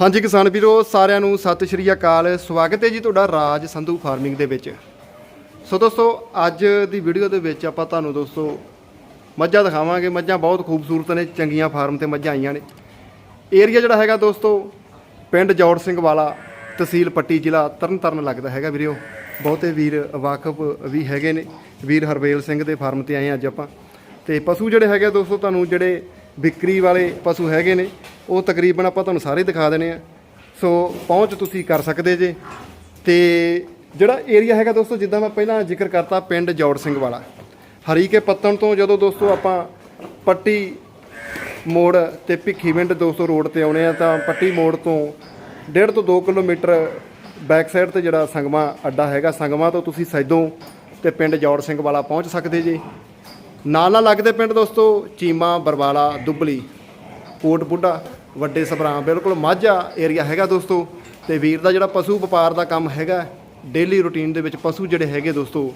ਹਾਂਜੀ ਕਿਸਾਨ ਵੀਰੋ, ਸਾਰਿਆਂ ਨੂੰ ਸਤਿ ਸ਼੍ਰੀ ਅਕਾਲ। ਸਵਾਗਤ ਹੈ ਜੀ ਤੁਹਾਡਾ ਰਾਜ ਸੰਧੂ ਫਾਰਮਿੰਗ ਦੇ ਵਿੱਚ। ਸੋ ਦੋਸਤੋ, ਅੱਜ ਦੀ ਵੀਡੀਓ ਦੇ ਵਿੱਚ ਆਪਾਂ ਤੁਹਾਨੂੰ ਦੋਸਤੋ ਮੱਝਾਂ ਦਿਖਾਵਾਂਗੇ। ਮੱਝਾਂ ਬਹੁਤ ਖੂਬਸੂਰਤ ਨੇ, ਚੰਗੀਆਂ ਫਾਰਮ ਤੇ ਮੱਝਾਂ ਆਈਆਂ ਨੇ। ਏਰੀਆ ਜਿਹੜਾ ਹੈਗਾ ਦੋਸਤੋ, ਪਿੰਡ ਜੌੜ ਸਿੰਘ ਵਾਲਾ, ਤਹਿਸੀਲ ਪੱਟੀ ਜ਼ਿਲ੍ਹਾ ਤਰਨਤਾਰਨ ਲੱਗਦਾ ਹੈਗਾ ਵੀਰੋ। ਬਹੁਤੇ ਵੀਰ ਵਾਕਫ ਵੀ ਹੈਗੇ ਨੇ। ਵੀਰ ਹਰਵੇਲ ਸਿੰਘ ਦੇ ਫਾਰਮ ਤੇ ਆਏ ਹਾਂ ਅੱਜ ਆਪਾਂ। ਤੇ ਪਸ਼ੂ ਜਿਹੜੇ ਹੈਗੇ ਆ ਦੋਸਤੋ, ਤੁਹਾਨੂੰ ਜਿਹੜੇ ਵਿਕਰੀ ਵਾਲੇ ਪਸ਼ੂ ਹੈਗੇ ਨੇ, ਉਹ ਤਕਰੀਬਨ ਆਪਾਂ ਤੁਹਾਨੂੰ ਸਾਰੇ ਦਿਖਾ ਦੇਣੇ ਆ। ਸੋ ਪਹੁੰਚ ਤੁਸੀਂ ਕਰ ਸਕਦੇ ਜੇ। ਤੇ ਜਿਹੜਾ ਏਰੀਆ ਹੈਗਾ ਦੋਸਤੋ, ਜਿੱਦਾਂ ਮੈਂ ਪਹਿਲਾਂ ਜ਼ਿਕਰ ਕਰਤਾ ਪਿੰਡ ਜੌੜ ਸਿੰਘ ਵਾਲਾ, ਹਰੀਕੇ ਪੱਤਣ ਤੋਂ ਜਦੋਂ ਦੋਸਤੋ ਆਪਾਂ ਪੱਟੀ ਮੋੜ ਤੇ ਭਿੱਖੀਵਿੰਡ 200 ਰੋਡ ਤੇ ਆਉਣੇ ਆ, ਤਾਂ ਪੱਟੀ ਮੋੜ ਤੋਂ 1.5 ਤੋਂ 2 ਕਿਲੋਮੀਟਰ ਬੈਕ ਸਾਈਡ ਤੇ ਜਿਹੜਾ ਸੰਗਮਾ ਅੱਡਾ ਹੈਗਾ, ਸੰਗਮਾ ਤੋਂ ਤੁਸੀਂ ਸੈਦੋਂ ਤੇ ਪਿੰਡ ਜੌੜ ਸਿੰਘ ਵਾਲਾ ਪਹੁੰਚ ਸਕਦੇ ਜੀ। ਨਾਲ ਨਾਲ ਲੱਗਦੇ ਪਿੰਡ ਦੋਸਤੋ, ਚੀਮਾ, ਬਰਵਾਲਾ, ਦੁੱਬਲੀ, ਕੋਟ ਬੁੱਢਾ, ਵੱਡੇ ਸਭਰਾਂ, ਬਿਲਕੁਲ ਮਾਝਾ ਏਰੀਆ ਹੈਗਾ ਦੋਸਤੋ। ਤੇ ਵੀਰ ਦਾ ਜਿਹੜਾ ਪਸ਼ੂ ਵਪਾਰ ਦਾ ਕੰਮ ਹੈਗਾ ਡੇਲੀ ਰੁਟੀਨ ਦੇ ਵਿੱਚ ਪਸ਼ੂ ਜਿਹੜੇ ਹੈਗੇ ਦੋਸਤੋ,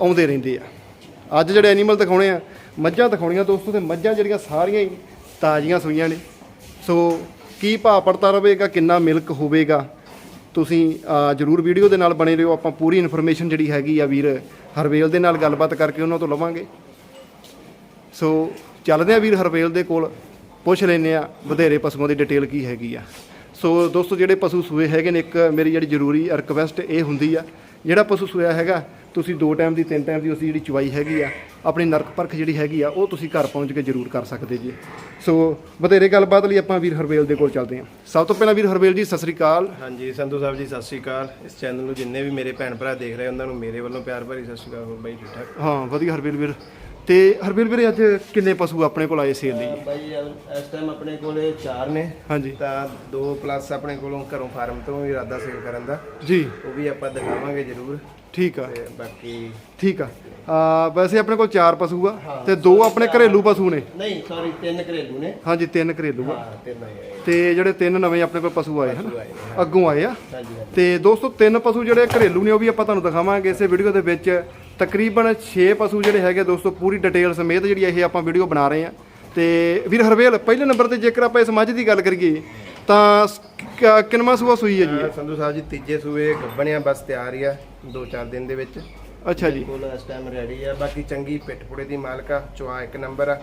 ਆਉਂਦੇ ਰਹਿੰਦੇ ਆ। ਅੱਜ ਜਿਹੜੇ ਐਨੀਮਲ ਦਿਖਾਉਣੇ ਆ, ਮੱਝਾਂ ਦਿਖਾਉਣੀਆਂ ਦੋਸਤੋ, ਤੇ ਮੱਝਾਂ ਜਿਹੜੀਆਂ ਸਾਰੀਆਂ ਹੀ ਤਾਜ਼ੀਆਂ ਸੂਈਆਂ ਨੇ। ਸੋ ਕੀ ਭਾਅ ਪੜਤਾ ਰਹੇਗਾ, ਕਿੰਨਾ ਮਿਲਕ ਹੋਵੇਗਾ, ਤੁਸੀਂ ਜਰੂਰ ਵੀਡੀਓ ਦੇ ਨਾਲ ਬਣੇ ਰਹੋ। ਆਪਾਂ ਪੂਰੀ ਇਨਫੋਰਮੇਸ਼ਨ ਜਿਹੜੀ ਹੈਗੀ ਆ ਵੀਰ ਹਰਵੇਲ ਦੇ ਨਾਲ ਗੱਲਬਾਤ ਕਰਕੇ ਉਹਨਾਂ ਤੋਂ ਲਵਾਂਗੇ। ਸੋ ਚੱਲਦੇ ਆ ਵੀਰ ਹਰਵੇਲ ਦੇ ਕੋਲ ਪੁੱਛ ਲੈਨੇ ਆ ਵਧੇਰੇ ਪਸ਼ੂਆਂ ਦੀ ਡਿਟੇਲ ਕੀ ਹੈਗੀ ਆ। ਸੋ ਦੋਸਤੋ ਜਿਹੜੇ ਪਸ਼ੂ ਸੂਏ ਹੈਗੇ ਨੇ ਇੱਕ ਮੇਰੀ ਜਿਹੜੀ ਜ਼ਰੂਰੀ ਰਿਕਵੈਸਟ ਇਹ ਹੁੰਦੀ ਆ ਜਿਹੜਾ ਪਸ਼ੂ ਸੂਇਆ ਹੈਗਾ ਤੁਸੀਂ ਦੋ ਟਾਈਮ ਦੀ ਤਿੰਨ ਟਾਈਮ ਦੀ ਉਸਦੀ ਜਿਹੜੀ ਚੁਵਾਈ ਹੈਗੀ ਆ ਆਪਣੀ ਨਰਕ ਪਰਖ ਜਿਹੜੀ ਹੈਗੀ ਆ ਉਹ ਤੁਸੀਂ ਘਰ ਪਹੁੰਚ ਕੇ ਜ਼ਰੂਰ ਕਰ ਸਕਦੇ ਜੀ। ਸੋ ਵਧੇਰੇ ਗੱਲਬਾਤ ਲਈ ਆਪਾਂ ਵੀਰ ਹਰਵੇਲ ਦੇ ਕੋਲ ਚੱਲਦੇ ਹਾਂ। ਸਭ ਤੋਂ ਪਹਿਲਾਂ ਵੀਰ ਹਰਵੇਲ ਜੀ ਸਤਿ ਸ੍ਰੀ ਅਕਾਲ। ਹਾਂਜੀ ਸੰਧੂ ਸਾਹਿਬ ਜੀ ਸਤਿ ਸ਼੍ਰੀ ਅਕਾਲ। ਇਸ ਚੈਨਲ ਨੂੰ ਜਿੰਨੇ ਵੀ ਮੇਰੇ ਭੈਣ ਭਰਾ ਦੇਖ ਰਹੇ ਉਹਨਾਂ ਨੂੰ ਮੇਰੇ ਵੱਲੋਂ ਪਿਆਰ ਭਰੀ ਸਤਿ ਸ਼੍ਰੀ ਅਕਾਲ ਹੋਰ ਬਾਈ ਠੀਕ ਠਾਕ? ਹਾਂ ਵਧੀਆ ਹਰਵੇਲ ਵੀਰ। ਤੇ ਹਰਵੇਲ ਵੀਰੇ ਅੱਜ ਕਿੰਨੇ ਪਸ਼ੂ ਆਪਣੇ ਕੋਲ ਆਏ ਸੇਲ ਲਈ ਬਾਈ ਇਸ ਟਾਈਮ ਆਪਣੇ ਕੋਲੇ 4 ਨੇ। ਹਾਂਜੀ। ਤਾਂ 2 ਪਲੱਸ ਆਪਣੇ ਕੋਲੋਂ ਘਰੋਂ ਫਾਰਮ ਤੋਂ ਵੀ ਇਰਾਦਾ ਸੇਲ ਕਰਨ ਦਾ। ਜੀ। ਉਹ ਵੀ ਆਪਾਂ ਦਿਖਾਵਾਂਗੇ ਜ਼ਰੂਰ। ਠੀਕ ਆ। ਬਾਕੀ ਠੀਕ ਆ। ਆ ਵੈਸੇ ਆਪਣੇ ਕੋਲ ਚਾਰ ਪਸ਼ੂ ਆ ਤੇ ਦੋ ਆਪਣੇ ਘਰੇਲੂ ਪਸ਼ੂ ਨੇ? ਨਹੀਂ ਸੌਰੀ ਤਿੰਨ ਘਰੇਲੂ ਨੇ। ਹਾਂਜੀ ਤਿੰਨ ਘਰੇਲੂ ਆ। ਤੇ ਜਿਹੜੇ ਤਿੰਨ ਨਵੇਂ ਆਪਣੇ ਕੋਲ ਪਸ਼ੂ ਆਏ ਹਨ। ਅੱਗੋਂ ਆਏ ਆ। ਤੇ ਦੋਸਤੋ ਤਿੰਨ ਪਸ਼ੂ ਜਿਹੜੇ ਘਰੇਲੂ ਨੇ ਉਹ ਵੀ ਆਪਾਂ ਤੁਹਾਨੂੰ ਦਿਖਾਵਾਂਗੇ ਇਸੇ ਵੀਡੀਓ ਦੇ ਵਿੱਚ। ਤਕਰੀਬਨ 6 ਪਸ਼ੂ ਜਿਹੜੇ ਹੈਗੇ ਦੋਸਤੋ ਪੂਰੀ ਡਿਟੇਲ ਸਮੇਤ ਜਿਹੜੀ ਇਹ ਆਪਾਂ ਵੀਡੀਓ ਬਣਾ ਰਹੇ ਆ ਤੇ ਵੀਰ ਹਰਵੇਲ ਪਹਿਲੇ ਨੰਬਰ ਤੇ ਜੇਕਰ ਆਪਾਂ ਇਸ ਮੱਝ ਦੀ ਗੱਲ ਕਰੀਏ ਤਾਂ ਕਿੰਨਵਾਂ ਸੂਆ ਸੂਈ ਹੈ ਜੀ ਸੰਧੂ ਸਾਹਿਬ ਜੀ ਤੀਜੇ ਸੂਏ ਗੱਬਣਿਆ ਬਸ ਤਿਆਰ ਹੀ ਆ 2-4 ਦਿਨ ਦੇ ਵਿੱਚ? ਅੱਛਾ ਜੀ। ਕੋਲ ਇਸ ਟਾਈਮ ਰੈਡੀ ਆ। ਬਾਕੀ ਚੰਗੀ ਪਿੱਠਪੁੜੇ ਦੀ ਮਾਲਕਾ ਚਵਾ ਇੱਕ ਨੰਬਰ ਆ।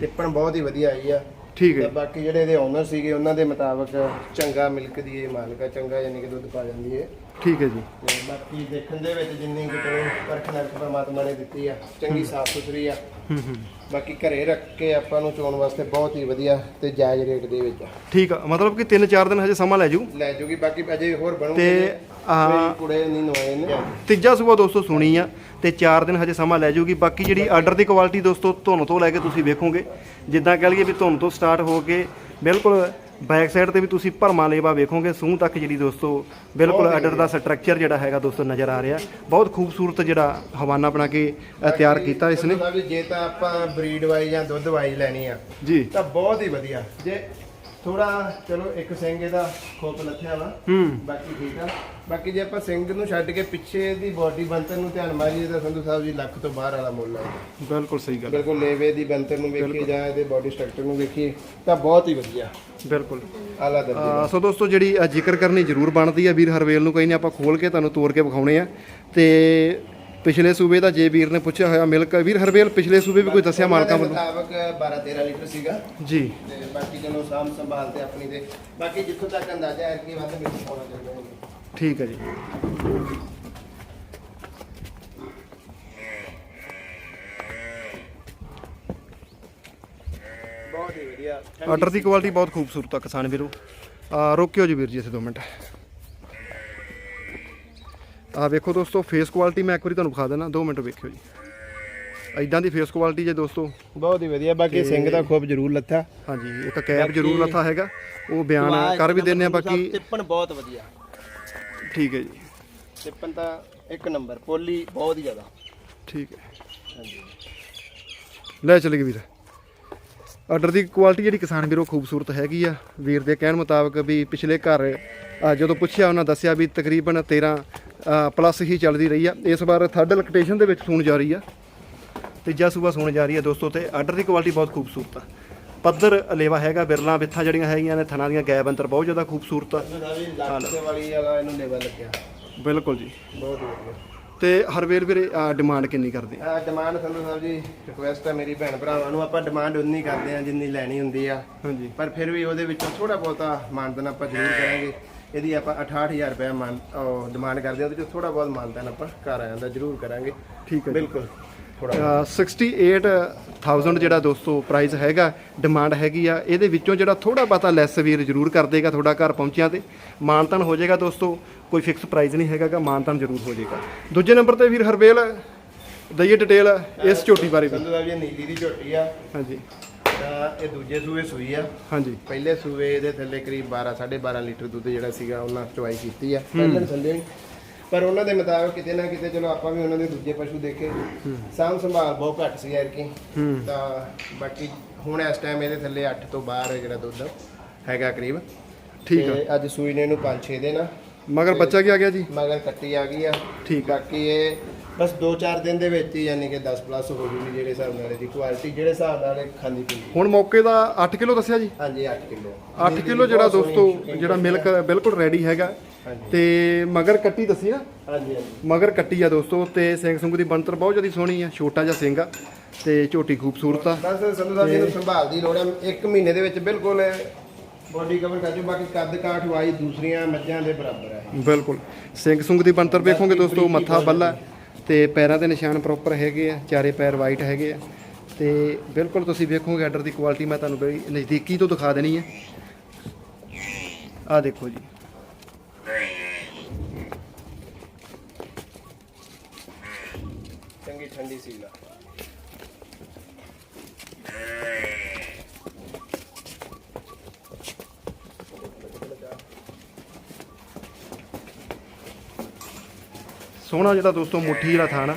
ਟਿੱਪਣ ਬਹੁਤ ਹੀ ਵਧੀਆ ਆਈ ਆ। ਠੀਕ ਹੈ। ਤੇ ਬਾਕੀ ਜਿਹੜੇ ਇਹਦੇ ਓਨਰ ਸੀਗੇ ਉਹਨਾਂ ਦੇ ਮੁਤਾਬਕ ਚੰਗਾ ਮਿਲਕ ਦੀ ਇਹ ਮਾਲਕਾ ਚੰਗਾ ਯਾਨੀ ਕਿ ਦੁੱਧ ਪਾ ਜਾਂਦੀ ਹੈ। ਠੀਕ ਹੈ ਜੀ। ਤੇ ਬਾਕੀ ਦੇਖਣ ਦੇ ਵਿੱਚ ਜਿੰਨੀ ਕਿ ਚਲੋ ਪਰਖ ਨਰਕ ਪਰਮਾਤਮਾ ਨੇ ਦਿੱਤੀ ਆ ਚੰਗੀ ਸਾਫ਼ ਸੁਥਰੀ ਆ। ਹੂੰ ਹੂੰ। ਬਾਕੀ ਘਰੇ ਰੱਖ ਕੇ ਆਪਾਂ ਨੂੰ ਚੋਣ ਵਾਸਤੇ ਬਹੁਤ ਹੀ ਵਧੀਆ ਤੇ ਜਾਇਜ਼ ਰੇਟ ਦੇ ਵਿੱਚ ਆ। ਠੀਕ ਆ ਮਤਲਬ ਕਿ 3-4 ਦਿਨ ਹਜੇ ਸਮਾਂ ਲੈ ਜੂ। ਲੈ ਜੂਗੀ ਬਾਕੀ ਅਜੇ ਹੋਰ ਬਣੂਗੀ ਤੇ ਆਹ ਕੁੜੇ ਨਹੀਂ ਨਵਾਏ ਨੇ। ਤੀਜਾ ਸੂਆ ਦੋਸਤੋ ਸੁਣੀ ਆ। ਤੇ 4 ਦਿਨ ਹਜੇ ਸਮਾਂ ਲੈ ਜਾਊਗੀ ਬਾਕੀ ਜਿਹੜੀ ਆਰਡਰ ਦੀ ਕੁਆਲਿਟੀ ਦੋਸਤੋ ਧੁੰਨ ਤੋਂ ਲੈ ਕੇ ਤੁਸੀਂ ਵੇਖੋਗੇ। ਜਿੱਦਾਂ ਕਹਿ ਲਈਏ ਵੀ ਧੁੰਨ ਤੋਂ ਸਟਾਰਟ ਹੋ ਕੇ ਬਿਲਕੁਲ ਬੈਕ ਸਾਈਡ ਤੇ ਵੀ ਤੁਸੀਂ ਭਰਮਾ ਲੇਵਾ ਵੇਖੋਗੇ ਸੂਹ ਤੱਕ ਜਿਹੜੀ ਦੋਸਤੋ ਬਿਲਕੁਲ ਆਰਡਰ ਦਾ ਸਟਰਕਚਰ ਜਿਹੜਾ ਹੈਗਾ ਦੋਸਤੋ ਨਜ਼ਰ ਆ ਰਿਹਾ। ਬਹੁਤ ਖੂਬਸੂਰਤ ਜਿਹੜਾ ਹਵਾਨਾ ਬਣਾ ਕੇ ਤਿਆਰ ਕੀਤਾ ਇਸ ਨੇ। ਜੇ ਤਾਂ ਆਪਾਂ ਬਰੀਡ ਵਾਈ ਜਾਂ ਦੁੱਧ ਵਾਈ ਲੈਣੀ ਆ ਜੀ। ਤਾਂ ਬਹੁਤ ਹੀ ਵਧੀਆ। ਜੇ ਥੋੜਾ ਚਲੋ ਇੱਕ ਸਿੰਘ ਇਹਦਾ ਖੋਪ ਲੱਥਿਆ ਵਾ। ਹੂੰ। ਬਾਕੀ ਠੀਕ ਆ। ਬਾਕੀ ਜੇ ਆਪਾਂ ਸਿੰਘ ਨੂੰ ਛੱਡ ਕੇ ਪਿੱਛੇ ਦੀ ਬਾਡੀ ਬੰਤਰ ਨੂੰ ਧਿਆਨ ਮਾਰੀਏ ਤਾਂ ਸੰਧੂ ਸਾਹਿਬ ਜੀ ਲੱਖ ਤੋਂ ਬਾਹਰ ਵਾਲਾ ਮੁੱਲ ਹੈ ਬਿਲਕੁਲ ਸਹੀ ਗੱਲ ਬਿਲਕੁਲ ਲੇਵੇ ਦੀ ਬੰਤਰ ਨੂੰ ਵੇਖੀਏ ਜਾਂ ਇਹਦੇ ਬਾਡੀ ਸਟਰਕਚਰ ਨੂੰ ਵੇਖੀਏ ਤਾਂ ਬਹੁਤ ਹੀ ਵਧੀਆ। ਬਿਲਕੁਲ। ਆਲਾ ਦਰਜੇ ਸੋ ਦੋਸਤੋ ਜਿਹੜੀ ਜ਼ਿਕਰ ਕਰਨੀ ਜ਼ਰੂਰ ਬਣਦੀ ਆ। ਵੀਰ ਹਰਵੇਲ ਨੂੰ ਨਹੀਂ ਆਪਾਂ ਖੋਲ ਕੇ ਤੁਹਾਨੂੰ ਤੋੜ ਕੇ ਵਿਖਾਉਣੇ ਆ। ਤੇ ਪਿਛਲੇ ਸੂਬੇ ਦਾ ਜੇ ਵੀਰ ਨੇ ਪੁੱਛਿਆ ਹੋਇਆ ਮਿਲਕ ਵੀਰ ਹਰਵੇਲ ਪਿਛਲੇ ਸੂਬੇ ਵੀ ਕੋਈ ਦੱਸਿਆ ਮਾਲਕਾਂ ਵੱਲੋਂ? ਮੁਤਾਬਕ 12 13 ਲੀਟਰ ਸੀਗਾ। ਜੀ। ਤੇ ਬਾਕੀ ਚਲੋ ਸਾਂਭ ਸੰਭਾਲ ਤੇ ਆਪਣੀ ਤੇ ਬਾਕੀ ਜਿੱਥੋਂ ਤੱਕ ਅੰਦਾਜ਼ਾ ਹੈ ਕਿ ਵੱਧ ਮਿਲ ਪਾਉਣਾ ਚਾਹੀਦਾ ਹੈ। ਠੀਕ ਹੈ ਜੀ। ਬਹੁਤ ਹੀ ਵਧੀਆ। ਆਰਡਰ ਦੀ ਕੁਆਲਿਟੀ ਬਹੁਤ ਖੂਬਸੂਰਤ ਆ ਕਿਸਾਨ ਵੀਰੋ। ਆ ਰੋਕਿਓ ਜੀ ਵੀਰ ਜੀ ਇਸੇ 2 ਮਿੰਟ। ਆ ਵੇਖੋ ਦੋਸਤੋ ਫੇਸ ਕੁਆਲਿਟੀ ਮੈਂ ਇੱਕ ਵਾਰੀ ਤੁਹਾਨੂੰ ਵਿਖਾ ਦੇਣਾ 2 ਮਿੰਟ ਵੇਖਿਓ ਜੀ। ਐਦਾਂ ਦੀ ਫੇਸ ਕੁਆਲਿਟੀ ਜੇ ਦੋਸਤੋ। ਬਹੁਤ ਹੀ ਵਧੀਆ ਬਾਕੀ ਸਿੰਘ ਦਾ ਖੂਬ ਜ਼ਰੂਰ ਲੱਥਾ। ਹਾਂਜੀ ਇੱਕ ਕੈਪ ਜ਼ਰੂਰ ਲੱਥਾ ਹੈਗਾ ਉਹ ਬਿਆਨ ਕਰ ਵੀ ਦਿੰਨੇ ਆ ਬਾਕੀ ਟਿੱਪਣ ਬਹੁਤ ਵਧੀਆ। ਠੀਕ ਹੈ ਜੀ। ਟਿੱਪਣ ਤਾਂ ਇੱਕ ਨੰਬਰ ਪੋਲੀ ਬਹੁਤ ਹੀ ਜ਼ਿਆਦਾ। ਠੀਕ ਹੈ। ਹਾਂਜੀ। ਲੈ ਚੱਲ ਗਏ ਵੀਰ। ਆਰਡਰ ਦੀ ਕੁਆਲਿਟੀ ਜਿਹੜੀ ਕਿਸਾਨ ਵੀਰੋ ਖੂਬਸੂਰਤ ਹੈਗੀ ਆ। ਵੀਰ ਦੇ ਕਹਿਣ ਮੁਤਾਬਕ ਵੀ ਪਿਛਲੇ ਘਰ ਜਦੋਂ ਪੁੱਛਿਆ ਉਹਨਾਂ ਦੱਸਿਆ ਵੀ ਤਕਰੀਬਨ 13 ਪਲੱਸ ਹੀ ਚੱਲਦੀ ਰਹੀ ਆ। ਇਸ ਵਾਰ ਥਰਡ ਲੋਕੇਸ਼ਨ ਦੇ ਵਿੱਚ ਸੂਣ ਜਾ ਰਹੀ ਆ। ਤੀਜਾ ਸੂਬਾ ਸੂਣ ਜਾ ਰਹੀ ਆ ਦੋਸਤੋ ਤੇ ਆਰਡਰ ਦੀ ਕੁਆਲਿਟੀ ਬਹੁਤ ਖੂਬਸੂਰਤ ਆ। ਪੱਧਰ ਅਲੇਵਾ ਹੈਗਾ ਬਿਰਲਾ ਬਿੱਥਾਂ ਜਿਹੜੀਆਂ ਹੈਗੀਆਂ ਨੇ ਥਣਾ ਦੀਆਂ ਗੈਬ ਅੰਤਰ ਬਹੁਤ ਜ਼ਿਆਦਾ ਖੂਬਸੂਰਤ ਆ। ਵਾਲੀ ਵਾਲਾ ਇਹਨੂੰ ਲੱਗਿਆ। ਬਿਲਕੁਲ ਜੀ। ਬਹੁਤ ਵਧੀਆ। ਤੇ ਹਰਵੇਲ ਵੀਰੇ ਡਿਮਾਂਡ ਕਿੰਨੀ ਕਰਦੇ ਆ? ਡਿਮਾਂਡ ਸੰਧੂ ਸਾਹਿਬ ਜੀ ਰਿਕੁਐਸਟ ਹੈ ਮੇਰੀ ਭੈਣ ਭਰਾਵਾਂ ਨੂੰ ਆਪਾਂ ਡਿਮਾਂਡ ਉਨੀ ਕਰਦੇ ਆ ਜਿੰਨੀ ਲੈਣੀ ਹੁੰਦੀ ਆ। ਹਾਂਜੀ। ਪਰ ਫਿਰ ਵੀ ਉਹਦੇ ਵਿੱਚੋਂ ਥੋੜਾ ਬਹੁਤਾ ਮਾਨਦਨ ਆਪਾਂ ਜ਼ਰੂਰ ਕਰਾਂਗੇ। ਇਹਦੀ ਆਪਾਂ 68000 ਰੁਪਏ ਮਾਨ ਡਿਮਾਂਡ ਕਰਦੇ ਆ ਉਹਦੇ ਚੋਂ ਥੋੜਾ ਬਹੁਤ ਮਾਨਦਨ ਆਪਾਂ ਘਰ ਆਇਆ ਦਾ ਜ਼ਰੂਰ ਕਰਾਂਗੇ। ਠੀਕ ਹੈ ਜੀ। ਬਿਲਕੁਲ ਥੋੜਾ ਅ, 68000 ਜਿਹੜਾ ਦੋਸਤੋ ਪ੍ਰਾਈਸ ਹੈਗਾ ਡਿਮਾਂਡ ਹੈਗੀ ਆ ਇਹਦੇ ਵਿੱਚੋਂ ਜਿਹੜਾ ਥੋੜਾ ਬਹੁਤਾ ਲੈਸ ਵੀਰ ਜ਼ਰੂਰ ਕਰ ਦੇਗਾ ਤੁਹਾਡਾ ਘਰ ਪਹੁੰਚਿਆ ਤੇ। ਮਾਨਤਨ ਹੋ ਜਾਏਗਾ ਦੋਸਤੋ ਕੋਈ ਫਿਕਸ ਪ੍ਰਾਈਸ ਨਹੀਂ ਹੈਗਾਗਾ ਮਾਨਤਨ ਜ਼ਰੂਰ ਹੋ ਜਾਏਗਾ। ਦੂਜੇ ਨੰਬਰ ਤੇ ਵੀਰ ਹਰਵੇਲ ਦਈਏ ਡਿਟੇਲ ਇਸ ਝੋਟੀ ਬਾਰੇ ਵੀ। ਸੰਧੂ ਸਾਹਿਬ ਜੀ ਨੀਲੀ ਦੀ ਝੋਟੀ ਆ। ਹਾਂਜੀ। ਤਾਂ ਇਹ ਦੂਜੇ ਸੂਏ ਸੂਈ ਆ। ਹਾਂਜੀ। ਪਹਿਲੇ ਸੂਏ ਇਹਦੇ ਥੱਲੇ ਕਰੀਬ 12 12.5 ਲੀਟਰ ਦੁੱਧ ਜਿਹੜਾ ਸੀਗਾ ਉਹਨਾਂ ਚੁਆਈ ਕੀਤੀ ਆ। ਪਹਿਲੇ ਥੱਲੇ। ਪਰ ਉਹਨਾਂ ਦੇ ਮੁਤਾਬਕ ਕਿਤੇ ਨਾ ਕਿਤੇ ਚਲੋ ਆਪਾਂ ਵੀ ਉਹਨਾਂ ਦੇ ਦੂਜੇ ਪਸ਼ੂ ਦੇਖੇ। ਸਾਂਭ ਸੰਭਾਲ ਬਹੁਤ ਘੱਟ ਸੀ ਯਾਰ ਕੀ ਤਾਂ ਬਾਕੀ ਹੁਣ ਇਸ ਟਾਈਮ ਇਹਦੇ ਥੱਲੇ 8 ਤੋਂ ਬਾਹਰ ਜਿਹੜਾ ਦੁੱਧ ਹੈਗਾ ਕਰੀਬ। ਠੀਕ ਆ। ਅੱਜ ਸੂਈ ਨੇ ਇਹਨੂੰ 5-6 ਦਿਨ ਆ ਮਗਰ ਬੱਚਾ ਕੀ ਆ ਗਿਆ ਜੀ? ਮਗਰ ਕੱਟੀ ਆ ਗਈ ਆ। ਠੀਕ ਆ। ਬਾਕੀ ਇਹ ਬਸ 2-4 ਦਿਨ ਦੇ ਵਿੱਚ ਹੀ ਯਾਨੀ ਕਿ 10 ਪਲੱਸ ਹੋ ਜੂਗੀ ਜਿਹੜੇ ਹਿਸਾਬ ਨਾਲ ਇਹਦੀ ਕੁਆਲਿਟੀ ਜਿਹੜੇ ਹਿਸਾਬ ਨਾਲ ਇਹ ਖਾਂਦੀ ਪੀਂਦੀ ਹੁਣ ਮੌਕੇ ਦਾ 8 ਕਿਲੋ ਦੱਸਿਆ ਜੀ? ਹਾਂਜੀ 8 ਕਿਲੋ। 8 ਕਿਲੋ ਜਿਹੜਾ ਦੋਸਤੋ ਜਿਹੜਾ ਮਿਲਕ ਬਿਲਕੁਲ ਰੈਡੀ ਹੈਗਾ। ਤੇ ਮਗਰ ਕੱਟੀ ਦੱਸੀ ਨਾ? ਹਾਂਜੀ ਹਾਂਜੀ। ਮਗਰ ਕੱਟੀ ਆ ਦੋਸਤੋ ਤੇ ਸਿੰਘ ਸੁੰਗ ਦੀ ਬਣਤਰ ਬਹੁਤ ਜ਼ਿਆਦਾ ਸੋਹਣੀ ਆ ਛੋਟਾ ਜਿਹਾ ਸਿੰਘ ਆ ਤੇ ਝੋਟੀ ਖੂਬਸੂਰਤ ਆ। ਬਸ ਸੰਧੂ ਸਾਹਿਬ ਜੀ ਨੂੰ ਸੰਭਾਲ ਦੀ ਲੋੜ ਹੈ ਇੱਕ ਮਹੀਨੇ ਦੇ ਵਿੱਚ ਬਿਲਕੁਲ ਬੋਡੀ ਕਵਰ ਕਰ ਜੋ ਬਾਕੀ ਕੱਦ ਕਾਠ ਵਾਈ ਦੂਸਰੀਆਂ ਮੱਝਾਂ ਦੇ ਬਰਾਬਰ ਹੈ ਬਿਲਕੁਲ। ਸਿੰਘ ਸੁੰਗ ਦੀ ਬਣਤਰ ਵੇਖੋਗੇ ਦੋਸਤੋ ਮੱਥਾ ਬੱਲਾ। ਤੇ ਪੈਰਾਂ ਦੇ ਨਿਸ਼ਾਨ ਪ੍ਰੋਪਰ ਹੈਗੇ ਆ, ਚਾਰੇ ਪੈਰ ਵਾਈਟ ਹੈਗੇ ਆ। ਤੇ ਬਿਲਕੁਲ ਤੁਸੀਂ ਵੇਖੋਗੇ ਆਰਡਰ ਦੀ ਕੁਆਲਿਟੀ ਮੈਂ ਤੁਹਾਨੂੰ ਬੜੀ ਨਜ਼ਦੀਕੀ ਤੋਂ ਦਿਖਾ ਦੇਣੀ ਹੈ ਆ ਦੇਖੋ ਜੀ। ਚੰਗੀ ਠੰਡੀ ਸੀਲਾ ਸੋਹਣਾ ਜਿਹੜਾ ਦੋਸਤੋ ਮੁੱਠੀ ਜਿਹੜਾ ਥਾਣਾ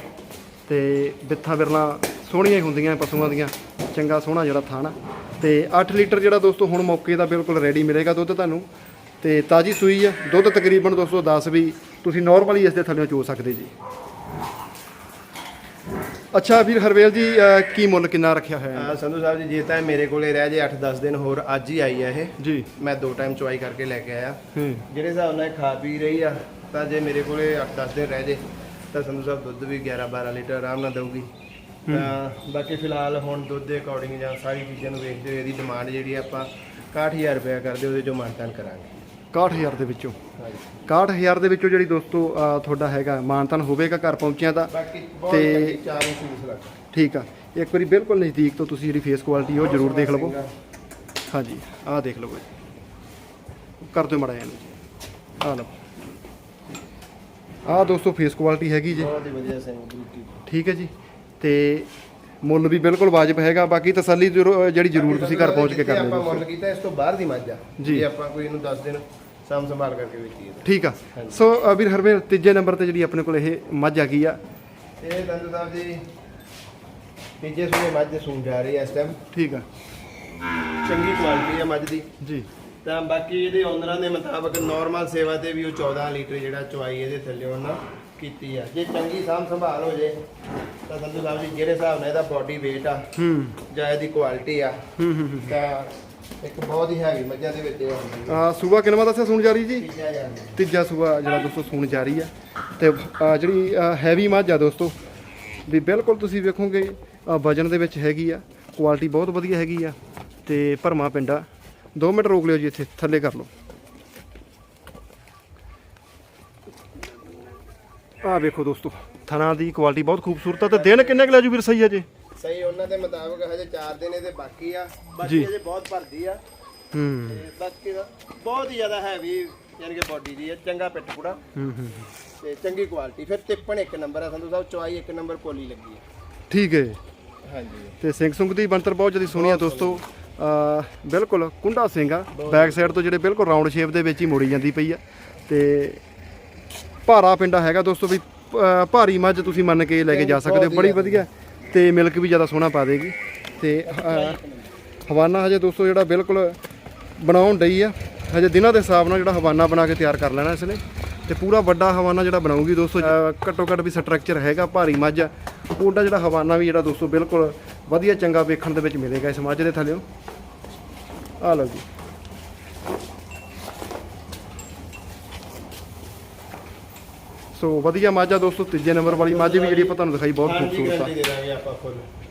ਤੇ ਬਿੱਥਾਂ ਬਿਰਲਾਂ ਸੋਹਣੀਆਂ ਹੀ ਹੁੰਦੀਆਂ ਪਸ਼ੂਆਂ ਦੀਆਂ ਚੰਗਾ ਸੋਹਣਾ ਜਿਹੜਾ ਥਾਣਾ ਤੇ 8 ਲੀਟਰ ਜਿਹੜਾ ਦੋਸਤੋ ਹੁਣ ਮੌਕੇ ਦਾ ਬਿਲਕੁਲ ਰੈਡੀ ਮਿਲੇਗਾ ਦੁੱਧ ਤੁਹਾਨੂੰ ਤੇ ਤਾਜੀ ਸੂਈ ਆ ਦੁੱਧ ਤਕਰੀਬਨ ਦੋਸਤੋ 10 ਵੀ ਤੁਸੀਂ ਨਾਰਮਲੀ ਇਸ ਦੇ ਥੱਲੇ ਚੋ ਸਕਦੇ ਜੀ। ਅੱਛਾ ਵੀਰ ਹਰਵੇਲ ਜੀ ਕੀ ਮੁੱਲ ਕਿੰਨਾ ਰੱਖਿਆ ਹੋਇਆ? ਹੈ ਸੰਧੂ ਸਾਹਿਬ ਜੀ ਜੇ ਤਾਂ ਮੇਰੇ ਕੋਲੇ ਰਹਿ ਜੇ 8-10 ਦਿਨ ਹੋਰ ਅੱਜ ਹੀ ਆਈ ਆ ਇਹ। ਜੀ। ਮੈਂ ਦੋ ਟਾਈਮ ਚੁਆਈ ਕਰਕੇ ਲੈ ਕੇ ਆਇਆ। ਹੂੰ। ਜਿਹੜੇ ਹਿਸਾਬ ਨਾਲ ਖਾ ਪੀ ਰਹੀ ਆ ਤਾਂ ਜੇ ਮੇਰੇ ਕੋਲੇ 8-10 ਦਿਨ ਰਹਿ ਜੇ ਤਾਂ ਸੰਧੂ ਸਾਹਿਬ ਦੁੱਧ ਵੀ 11-12 ਲੀਟਰ ਆਰਾਮ ਨਾਲ ਦਊਗੀ। ਤਾਂ ਬਾਕੀ ਫਿਲਹਾਲ ਹੁਣ ਦੁੱਧ ਦੇ ਅਕੋਰਡਿੰਗ ਜਾਂ ਸਾਰੀ ਚੀਜ਼ਾਂ ਨੂੰ ਵੇਖਦੇ ਹੋਏ ਇਹਦੀ ਡਿਮਾਂਡ ਜਿਹੜੀ ਆ ਆਪਾਂ 61000 ਰੁਪਏ ਕਰਦੇ ਉਹਦੇ ਚੋਂ ਮਾਨਤਾਨ ਕਰਾਂਗੇ। 61000 ਦੇ ਵਿੱਚੋਂ? ਹਾਂਜੀ। 61000 ਦੇ ਵਿੱਚੋਂ ਜਿਹੜੀ ਦੋਸਤੋ ਤੁਹਾਡਾ ਹੈਗਾ ਮਾਨਤਨ ਹੋਵੇਗਾ ਘਰ ਪਹੁੰਚਿਆਂ ਦਾ ਬਾਕੀ ਬਹੁਤ ਤੇ- ਚੰਗੀ ਚਾਰ ਠੀਕ ਆ। ਇੱਕ ਵਾਰੀ ਬਿਲਕੁਲ ਨਜ਼ਦੀਕ ਤੋਂ ਤੁਸੀਂ ਜਿਹੜੀ ਫੇਸ ਕੁਆਲਿਟੀ ਉਹ ਜ਼ਰੂਰ ਦੇਖ ਲਵੋ। ਹਾਂਜੀ ਆਹ ਦੇਖ ਲਵੋ ਜੀ। ਕਰ ਦਿਓ ਮੜਾ ਇਹਨੂੰ। ਜੀ ਆਹ ਲਓ। ਆਹ ਦੋਸਤੋ ਫੇਸ ਕੁਆਲਿਟੀ ਹੈਗੀ ਜੀ। ਬਹੁਤ ਹੀ ਵਧੀਆ ਸਿੰਘ ਠੀਕ ਹੈ ਜੀ। ਤੇ ਮੁੱਲ ਵੀ ਬਿਲਕੁਲ ਵਾਜਬ ਹੈਗਾ ਬਾਕੀ ਤਸੱਲੀ ਜ਼ਰੂਰ- ਜਿਹੜੀ ਜ਼ਰੂਰ ਤੁਸੀਂ ਘਰ ਪਹੁੰਚ ਕੇ ਕਰ ਆਪਾਂ ਲਿਓ ਮੁੱਲ ਕੀਤਾ ਇਸ ਤੋਂ ਬਾਹਰ ਦੀ ਮੱਝ ਆ ਜੀ। ਜੇ ਆਪਾਂ ਕੋਈ ਇਹਨੂੰ 10 ਦਿਨ ਸਾਂਭ ਸੰਭਾਲ ਕਰਕੇ ਵੇਚੀਏ ਤਾਂ। ਠੀਕ ਆ। ਸੋ ਅ, ਵੀਰ ਹਰਵੇਲ ਤੀਜੇ ਨੰਬਰ ਤੇ ਜਿਹੜੀ ਆਪਣੇ ਕੋਲ ਇਹ ਮੱਝ ਆ ਗਈ ਆ। ਇਹ ਦੰਦ ਸਾਹਿਬ ਜੀ ਤੀਜੇ ਸੂਏ ਮੱਝ ਸੂਣ ਜਾ ਰਹੀ ਹੈ ਇਸ ਟਾਈਮ ਠੀਕ ਆ। ਚੰਗੀ ਕੁਆਲਿਟੀ ਹੈ ਮੱਝ ਦੀ। ਜੀ। ਤਾਂ ਬਾਕੀ ਇਹਦੇ ਓਨਰਾਂ ਦੇ ਮੁਤਾਬਕ ਨਾਰਮਲ ਸੇਵਾ ਤੇ ਵੀ ਉਹ 14 ਲੀਟਰ ਜਿਹੜਾ ਚੁਆਈ ਇਹਦੇ ਥੱਲੇ ਉਹਨਾਂ ਕੀਤੀ ਆ। ਜੇ ਚੰਗੀ ਸਾਂਭ ਸੰਭਾਲ ਹੋ ਜੇ ਤਾਂ ਸੰਧੂ ਸਾਹਿਬ ਜੀ ਜਿਹੜੇ ਹਿਸਾਬ ਨਾਲ ਇਹਦਾ ਬਾਡੀ weight ਆ ਹੂੰ। ਜਾਂ ਇਹਦੀ ਕੁਆਲਿਟੀ ਆ ਹੂੰ ਹੂੰ ਹੂੰ। ਤਾਂ ਇੱਕ ਬਹੁਤ ਹੀ ਹੈਵੀ ਮੱਝਾਂ ਦੇ ਵਿੱਚ ਇਹ ਹੁੰਦੀ ਹੈ ਆ ਸੂਬਾ ਕਿੰਨਵਾ ਦੱਸਿਆ ਸੁਣ ਜਾ? ਰਹੀ ਜੀ ਤੀਜਾ ਸੂਆ ਜਿਹੜਾ ਦੋਸਤੋ ਸੂਣ ਜਾ ਰਹੀ ਆ। ਤੇ ਜਿਹੜੀ ਹੈਵੀ ਮੱਝ ਆ ਦੋਸਤੋ ਵੀ ਬਿਲਕੁਲ ਤੁਸੀਂ ਵੇਖੋਗੇ ਵਜਨ ਦੇ ਵਿੱਚ ਹੈਗੀ ਆ ਕੁਆਲਿਟੀ ਬਹੁਤ ਵਧੀਆ ਹੈਗੀ ਆ ਤੇ ਭਰਮਾ ਪਿੰਡਾ 2 ਮਿੰਟ ਰੋਕ ਲਿਓ ਜੀ ਇੱਥੇ ਥੱਲੇ ਕਰ ਲਓ। ਆ ਵੇਖੋ ਦੋਸਤੋ ਥਣਾ ਦੀ ਕੁਆਲਿਟੀ ਬਹੁਤ ਖੂਬਸੂਰਤ ਆ ਤੇ ਦਿਨ ਕਿੰਨੇ ਕੁ ਲੈ ਜੂ ਵੀਰ ਸਹੀ ਆ ਜੀ? ਸਹੀ ਉਹਨਾਂ ਦੇ ਮੁਤਾਬਕ ਹਜੇ 4 ਦਿਨ ਇਹਦੇ ਬਾਕੀ ਆ। ਜੀ। ਬਾਕੀ ਹਜੇ ਬਹੁਤ ਭਰਦੀ ਆ। ਹੂੰ। ਤੇ ਬਾਕੀ ਦਾ ਬਹੁਤ ਹੀ ਜ਼ਿਆਦਾ ਹੈਵੀ ਯਾਨੀ ਕਿ ਬਾਡੀ ਦੀ ਹੈ ਚੰਗਾ ਪਿੱਠ ਪੂੜਾ ਹੂੰ ਹੂੰ ਤੇ ਚੰਗੀ ਕੁਆਲਿਟੀ ਫਿਰ ਤਿੱਪਣ ਇੱਕ ਨੰਬਰ ਹੈ ਸੰਧੂ ਸਾਹਿਬ ਚੁਆਈ ਇੱਕ ਨੰਬਰ ਪੋਲੀ ਲੱਗੀ ਹੈ ਠੀਕ ਹੈ ਹਾਂਜੀ। ਤੇ ਸਿੰਘ ਸੁੰਗ ਦੀ ਬਣਤਰ ਬਹੁਤ ਜ਼ਿਆਦਾ ਸੋਹਣੀ ਆ ਦੋਸਤੋ। ਆ ਬਿਲਕੁਲ ਕੁੰਡਾ ਸਿੰਘ ਆ। ਬੈਕ ਸਾਈਡ ਤੋਂ ਜਿਹੜੇ ਬਿਲਕੁਲ ਰਾਉਂਡ ਸ਼ੇਪ ਦੇ ਵਿੱਚ ਹੀ ਮੋੜੀ ਜਾਂਦੀ ਪਈ ਆ। ਤੇ ਭਾਰਾ ਪਿੰਡਾ ਹੈਗਾ ਦੋਸਤੋ ਵੀ ਭਾਰੀ ਮੱਝ ਤੁਸੀਂ ਮੰਨ ਕੇ ਲੈ ਕੇ ਜਾ ਸਕਦੇ ਹੋ ਬੜੀ ਵਧੀਆ। ਤੇ ਮਿਲਕ ਵੀ ਜ਼ਿਆਦਾ ਸੋਹਣਾ ਪਾ ਦੇਗੀ। ਤੇ ਹਵਾਨਾ ਹਜੇ ਦੋਸਤੋ ਜਿਹੜਾ ਬਿਲਕੁਲ ਬਣਾਉਣ ਡਈ ਆ। ਹਜੇ ਦਿਨਾਂ ਦੇ ਹਿਸਾਬ ਨਾਲ ਜਿਹੜਾ ਹਵਾਨਾ ਬਣਾ ਕੇ ਤਿਆਰ ਕਰ ਲੈਣਾ ਇਸ ਨੇ ਤੇ ਪੂਰਾ ਵੱਡਾ ਹਵਾਨਾ ਜਿਹੜਾ ਬਣਾਉਗੀ ਦੋਸਤੋ ਅਹ, ਘੱਟੋ ਘੱਟ ਵੀ ਸਟਰਕਚਰ ਹੈਗਾ ਭਾਰੀ ਮੱਝ ਆ। ਉਹਦਾ ਜਿਹੜਾ ਹਵਾਨਾ ਵੀ ਜਿਹੜਾ ਦੋਸਤੋ ਬਿਲਕੁਲ ਵਧੀਆ ਚੰਗਾ ਵੇਖਣ ਦੇ ਵਿੱਚ ਮਿਲੇਗਾ ਇਸ ਮੱਝ ਦੇ ਥੱਲੇੋਂ ਆ ਲਓ ਜੀ। ਸੋ ਵਧੀਆ ਮੱਝ ਦੋਸਤੋ ਤੀਜੇ ਨੰਬਰ ਵਾਲੀ ਮੱਝ ਵੀ ਜਿਹੜੀ ਆਪਾਂ ਤੁਹਾਨੂੰ ਦਿਖਾਈ ਬਹੁਤ ਖੂਬਸੂਰਤ ਆ।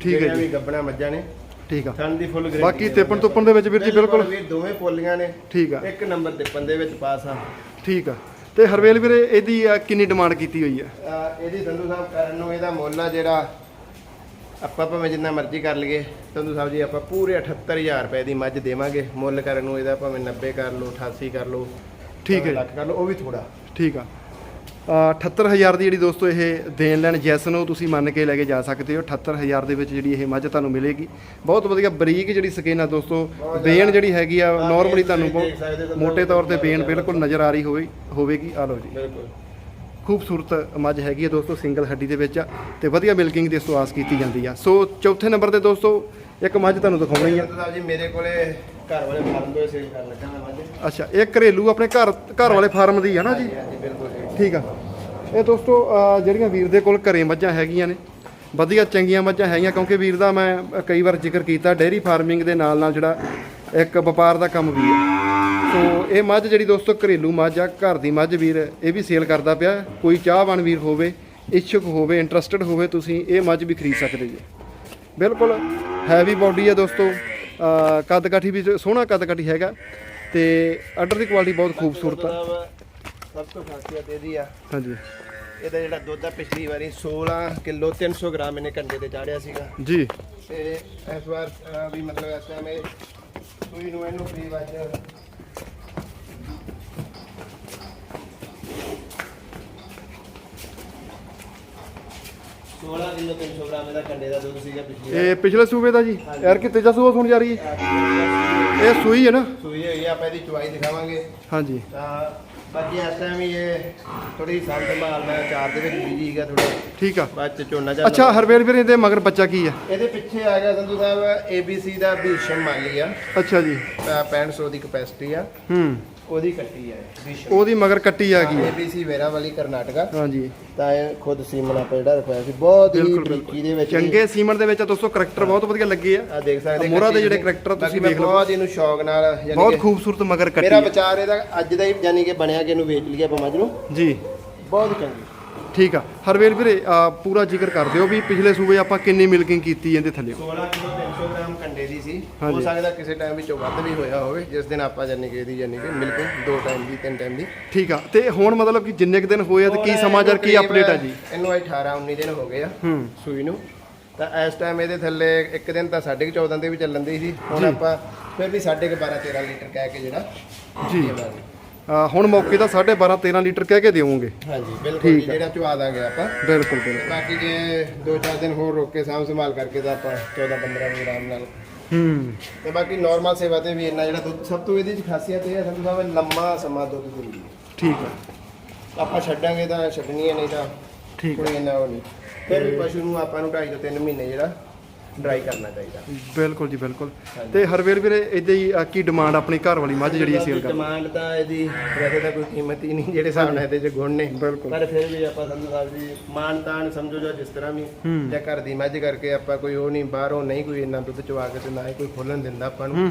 ਠੀਕ ਹੈ ਜੀ। ਵੀ ਗੱਬਣਾ ਮੱਝਾਂ ਨੇ ਠੀਕ ਆ। ਥਣ ਦੀ ਫੁੱਲ ਗਾਰੰਟੀ ਬਾਕੀ ਤਿੱਪਣ ਤੁੱਪਣ ਦੇ ਵਿੱਚ ਵੀਰ ਜੀ ਬਿਲਕੁਲ ਦੋਵੇਂ ਪੋਲੀਆਂ ਨੇ। ਠੀਕ ਆ। ਇੱਕ ਨੰਬਰ ਤਿੱਪਣ ਦੇ ਵਿੱਚ ਪਾਸ ਆ। ਠੀਕ ਆ। ਤੇ ਹਰਵੇਲ ਵੀਰੇ ਇਹਦੀ ਕਿੰਨੀ ਡਿਮਾਂਡ ਕੀਤੀ ਹੋਈ ਆ ਇਹਦੀ ਸੰਧੂ ਸਾਹਿਬ ਕਰਨ ਨੂੰ ਇਹਦਾ ਮੁੱਲ ਆ ਜਿਹੜਾ ਆਪਾਂ ਭਾਵੇਂ ਜਿੰਨਾ ਮਰਜ਼ੀ ਕਰ ਲਈਏ ਸੰਧੂ ਸਾਹਿਬ ਜੀ ਆਪਾਂ ਪੂਰੇ 78000 ਰੁਪਏ ਦੀ ਮੱਝ ਦੇਵਾਂਗੇ। ਮੁੱਲ ਕਰਨ ਨੂੰ ਇਹਦਾ ਭਾਵੇਂ 90 ਕਰ ਲਓ 88 ਕਰ ਲਓ ਠੀਕ ਹੈ ਲੱਖ ਕਰ ਲਓ ਉਹ ਵੀ ਥੋੜਾ ਠੀਕ ਆ। ਆ 78000 ਦੀ ਜਿਹੜੀ ਦੋਸਤੋ ਇਹ ਦੇਣ ਲੈਣ ਜੈਸ ਨੂੰ ਤੁਸੀਂ ਮੰਨ ਕੇ ਲੈ ਕੇ ਜਾ ਸਕਦੇ ਹੋ। 78000 ਦੇ ਵਿੱਚ ਜਿਹੜੀ ਇਹ ਮੱਝ ਤੁਹਾਨੂੰ ਮਿਲੇਗੀ। ਬਹੁਤ ਵਧੀਆ ਬਰੀਕ ਜਿਹੜੀ ਸਕੀਨ ਆ ਦੋਸਤੋ ਬੇਨ ਜਿਹੜੀ ਹੈਗੀ ਆ ਨਾਰਮਲੀ ਤੁਹਾਨੂੰ ਮੋٹے ਤੌਰ ਤੇ ਬੇਨ ਬਿਲਕੁਲ ਨਜ਼ਰ ਆ ਰਹੀ ਹੋਵੇ ਹੋਵੇਗੀ। ਆ ਲਓ ਜੀ। ਬਿਲਕੁਲ। ਖੂਬਸੂਰਤ ਮੱਝ ਹੈਗੀ ਹੈ ਦੋਸਤੋ ਸਿੰਗਲ ਹੱਡੀ ਦੇ ਵਿੱਚ ਆ ਤੇ ਵਧੀਆ ਮਿਲਕਿੰਗ ਦੀ ਇਸ ਤੋਂ ਆਸ ਕੀਤੀ ਜਾਂਦੀ ਆ। ਸੋ ਚੌਥੇ ਨੰਬਰ ਤੇ ਦੋਸਤੋ ਇੱਕ ਮੱਝ ਤੁਹਾਨੂੰ ਦਿਖਾਉਣੀ ਆ। ਸਾਹਿਬ ਜੀ ਮੇਰੇ ਕੋਲੇ ਘਰ ਵਾਲੇ ਫਾਰਮ ਤੋਂ ਸੇਲ ਕਰਨ ਲੱਗਾ ਮੈਂ ਮੱਝ। ਅੱਛਾ ਇਹ ਘਰੇਲੂ ਆਪਣੇ ਘਰ ਘਰ ਵਾਲੇ ਫਾਰਮ ਦੀ ਆ ਨਾ ਜੀ। ਠੀਕ ਆ। ਇਹ ਦੋਸਤੋ ਜਿਹੜੀਆਂ ਵੀਰ ਦੇ ਕੋਲ ਘਰੇ ਮੱਝਾਂ ਹੈਗੀਆਂ ਨੇ ਵਧੀਆ ਚੰਗੀਆਂ ਮੱਝਾਂ ਹੈਗੀਆਂ ਕਿਉਂਕਿ ਵੀਰ ਦਾ ਮੈਂ ਕਈ ਵਾਰ ਜ਼ਿਕਰ ਕੀਤਾ ਡੇਅਰੀ ਫਾਰਮਿੰਗ ਦੇ ਨਾਲ ਨਾਲ ਜਿਹੜਾ ਇੱਕ ਵਪਾਰ ਦਾ ਕੰਮ ਵੀ ਹੈ। ਸੋ ਇਹ ਮੱਝ ਜਿਹੜੀ ਦੋਸਤੋ ਘਰੇਲੂ ਮੱਝ ਆ ਘਰ ਦੀ ਮੱਝ ਵੀਰ ਇਹ ਵੀ ਸੇਲ ਕਰਦਾ ਪਿਆ। ਕੋਈ ਚਾਹਵਾਨ ਵੀਰ ਹੋਵੇ ਇੱਛੁਕ ਹੋਵੇ ਇੰਟਰਸਟਿਡ ਹੋਵੇ ਤੁਸੀਂ ਇਹ ਮੱਝ ਵੀ ਖਰੀਦ ਸਕਦੇ ਜੀ। ਬਿਲਕੁਲ ਹੈਵੀ ਬਾਡੀ ਹੈ ਦੋਸਤੋ। ਕੱਦ ਕਾਠੀ ਵੀ ਸੋਹਣਾ ਕੱਦ ਕਾਠੀ ਹੈਗਾ ਤੇ ਆਰਡਰ ਦੀ ਕੁਆਲਿਟੀ ਬਹੁਤ ਖੂਬਸੂਰਤ ਆ। ਸਭ ਤੋਂ ਖਾਸੀਅਤ ਇਹਦੀ ਆ। ਹਾਂਜੀ। ਇਹਦਾ ਜਿਹੜਾ ਦੁੱਧ ਆ ਪਿਛਲੀ ਵਾਰੀ 16 ਕਿਲੋ 300 ਗ੍ਰਾਮ ਇਹਨੇ ਘੰਟੇ ਤੇ ਚਾੜਿਆ ਸੀਗਾ। ਜੀ। ਤੇ ਇਸ ਵਾਰ ਵੀ ਮਤਲਬ ਇਸ ਟਾਈਮ ਇਹ ਸੂਈ ਨੂੰ ਇਹਨੂੰ ਕਰੀਬ ਅੱਜ ਸੋਲਾਂ ਕਿਲੋ 300 ਗ੍ਰਾਮ ਇਹਦਾ ਕੰਡੇ ਦਾ ਦੁੱਧ ਸੀਗਾ ਪਿਛਲੀ ਵਾਰ। ਇਹ ਪਿਛਲੇ ਸੂਬੇ ਦਾ ਜੀ? ਯਾਰ ਕਿ ਤੇਜਾ ਸੂਬਾ ਸੁਣ ਜਾ ਰਹੀ ਹੈ? ਇਹ ਸੂਈ ਹੈ ਨਾ? ਸੂਈ ਹੋਈ ਆ ਆਪਾਂ ਇਹਦੀ ਚੁਆਈ ਦਿਖਾਵਾਂਗੇ। ਹਾਂਜੀ। ਤਾਂ ਬਾਕੀ ਇਸ ਟਾਈਮ ਇਹ ਥੋੜੀ ਸਾਂਭ ਸੰਭਾਲ ਮੈਂ ਚਾਰ ਦੇ ਵਿੱਚ ਬਿਜ਼ੀ ਸੀਗਾ ਥੋੜਾ ਠੀਕ ਆ। ਬਾਅਦ ਚ ਝੋਨਾ ਚੱਲ ਅੱਛਾ ਹਰਵੇਲ ਵੀਰ ਇਹਦੇ ਮਗਰ ਬੱਚਾ ਕੀ ਆ? ਇਹਦੇ ਪਿੱਛੇ ਆ ਗਿਆ ਸੰਧੂ ਸਾਹਿਬ ABC ਦਾ ਭੀਸ਼ਮ ਮਾਲੀ ਆ ਅੱਛਾ ਜੀ। ਅਹ 6500 ਦੀ ਕਪੈਸਿਟੀ ਆ। ਹੂੰ। ਉਹਦੀ ਕੱਟੀ ਆ ਇਹ, ਉਹਦੀ ਮਗਰ ਕੱਟੀ ਆ ਗਈ ABC ਵੇਰਾ ਵਾਲੀ ਕਰਨਾਟਕਾ। ਹਾਂਜੀ। ਤਾਂ ਇਹ ਖੁਦ ਸੀਮਨ ਆਪਾਂ ਜਿਹੜਾ ਰਖਾਇਆ ਸੀ ਬਹੁਤ ਹੀ ਬਿਲਕੁਲ, ਬਰੀਕੀ ਦੇ ਵਿੱਚ ਚੰਗੇ ਸੀਮਨ ਦੇ ਵਿੱਚ ਦੋਸਤੋ ਕਰੈਕਟਰ ਬਹੁਤ ਵਧੀਆ ਲੱਗੇ ਆ। ਆ ਦੇਖ ਸਕਦੇ ਮੋਹਰਾ ਦੇ ਜਿਹੜੇ character ਤੁਸੀਂ ਵੇਖ ਲਓ। ਬਹੁਤ ਇਹਨੂੰ ਸ਼ੌਕ ਨਾਲ ਯਾਨੀ ਬਹੁਤ ਖੂਬਸੂਰਤ ਮਗਰ ਕੱਟੀ ਮੇਰਾ। ਵਿਚਾਰ ਇਹਦਾ ਅੱਜ ਦਾ ਹੀ ਯਾਨੀ ਕਿ ਬਣਿਆ ਕਿ ਇਹਨੂੰ ਵੇਚ ਲਈਏ ਆਪਾਂ ਮੱਝ ਨੂੰ। ਜੀ। ਬਹੁਤ ਚੰਗੀ। ਠੀਕ ਆ। ਹਰਵੇਲ ਵੀਰੇ ਪੂਰਾ ਜ਼ਿਕਰ ਕਰ ਦਿਓ ਵੀ ਪਿਛਲੇ ਸੂਬੇ ਆਪਾਂ ਕਿੰਨੀ ਮਿਲਕਿੰਗ ਕੀਤੀ ਇਹਦੇ ਥੱਲੇ। 16 ਕਿਲੋ 300 ਗ੍ਰਾਮ ਕੰਡੇ ਦੀ ਸੀ। ਹੋ ਹਾਂਜੀ। ਸਕਦਾ ਕਿਸੇ ਟਾਈਮ ਵਿੱਚੋਂ ਵੱਧ ਵੀ ਹੋਇਆ ਹੋਵੇ ਜਿਸ ਦਿਨ ਆਪਾਂ ਯਾਨੀ ਕਿ ਇਹਦੀ ਯਾਨੀ ਕਿ ਮਿਲਕ ਦੋ ਟਾਈਮ ਦੀ ਤਿੰਨ ਟਾਈਮ ਦੀ। ਠੀਕ ਆ। ਤੇ ਹੁਣ ਮਤਲਬ ਕਿ ਜਿੰਨੇ ਕੁ ਦਿਨ ਹੋਏ ਆ ਤੇ ਕੀ ਸਮਾਚਾਰ ਕੀ ਅਪਡੇਟ ਆ ਜੀ? ਇਹਨੂੰ ਅੱਜ 18 19 ਦਿਨ ਹੋ ਗਏ ਆ ਹੂੰ। ਸੂਈ ਨੂੰ। ਤਾਂ ਇਸ ਟਾਈਮ ਇਹਦੇ ਥੱਲੇ ਇੱਕ ਦਿਨ ਤਾਂ 14.5 ਦੇ ਵੀ ਚੱਲਣ ਦੀ ਸੀ। ਹੁਣ ਆਪਾਂ ਫਿਰ ਵੀ 12.5 13 ਲੀਟਰ ਕਹਿ ਕੇ ਜਿਹੜਾ ਜੀ। ਦੇਵਾਂਗੇ। ਆ, ਹੁਣ ਮੌਕੇ ਦਾ 12.5 13 ਲੀਟਰ ਕਹਿ ਕੇ ਦਿਓਗੇ ਹਾਂਜੀ ਬਿਲਕੁਲ ਜੀ, ਜਿਹੜਾ ਚਵਾ ਦਾਂਗੇ ਆਪਾਂ। ਬਿਲਕੁਲ ਬਾਕੀ ਜੇ 2-4 ਦਿਨ ਹੋਰ ਰੋਕ ਕੇ ਸਾਂਭ ਸੰਭਾਲ ਕਰਕੇ ਤਾਂ ਆਪਾਂ 14 15 ਵੀ ਆਰਾਮ ਨਾਲ। ਹੂੰ। ਤੇ ਬਾਕੀ ਨਾਰਮਲ ਸੇਵਾ ਤੇ ਵੀ ਇੰਨਾ ਜਿਹੜਾ ਦੁੱਧ ਸਭ ਤੋਂ ਇਹਦੀ ਖਾਸੀਅਤ ਇਹ ਹੈ ਸੰਧੂ ਸਾਹਿਬ ਲੰਮਾ ਸਮਾਂ ਦੁੱਧ ਦਿੰਦੀ ਹੈ। ਠੀਕ ਆ। ਆਪਾਂ ਛੱਡਾਂਗੇ ਤਾਂ ਛੱਡਣੀ ਹੈ ਨਹੀਂ ਤਾਂ ਠੀਕ ਆ। ਕੋਈ ਇੰਨਾ ਉਹ ਨਹੀਂ। ਫਿਰ ਵੀ ਪਸ਼ੂ ਨੂੰ ਆਪਾਂ ਨੂੰ 2.5 ਤੋਂ 3 ਮਹੀਨੇ ਜਿਹੜਾ ਡਰਾਈ ਕਰਨਾ ਚਾਹੀਦਾ। ਬਿਲਕੁਲ ਜੀ ਬਿਲਕੁਲ। ਤੇ ਹਰਵੇਲ ਵੀਰੇ ਇਦਾਂ ਹੀ ਕੀ ਡਿਮਾਂਡ ਆਪਣੀ ਘਰ ਵਾਲੀ ਮੱਝ ਜਿਹੜੀ ਸੇਲ ਕਰ ਡਿਮਾਂਡ ਤਾਂ ਇਹਦੀ ਵੈਸੇ ਤਾਂ ਕੋਈ ਕੀਮਤ ਹੀ ਨਹੀਂ ਜਿਹੜੇ ਹਿਸਾਬ ਨਾਲ ਇਹਦੇ ਚ ਗੁਣ ਨੇ। ਬਿਲਕੁਲ। ਪਰ ਫਿਰ ਵੀ ਆਪਾਂ ਸੰਧੂ ਸਾਹਿਬ ਜੀ ਮਾਨ ਤਾਨ ਸਮਝੋ ਜੋ ਜਿਸ ਤਰ੍ਹਾਂ ਵੀ ਹੂੰ। ਜਾਂ ਘਰ ਦੀ ਮੱਝ ਕਰਕੇ ਆਪਾਂ ਕੋਈ ਉਹ ਨਹੀਂ ਬਾਹਰੋਂ ਨਹੀਂ ਕੋਈ ਇੰਨਾ ਦੁੱਧ ਚਵਾ ਕੇ ਤੇ ਨਾ ਹੀ ਕੋਈ ਖੋਲਣ ਦਿੰਦਾ ਆਪਾਂ ਨੂੰ।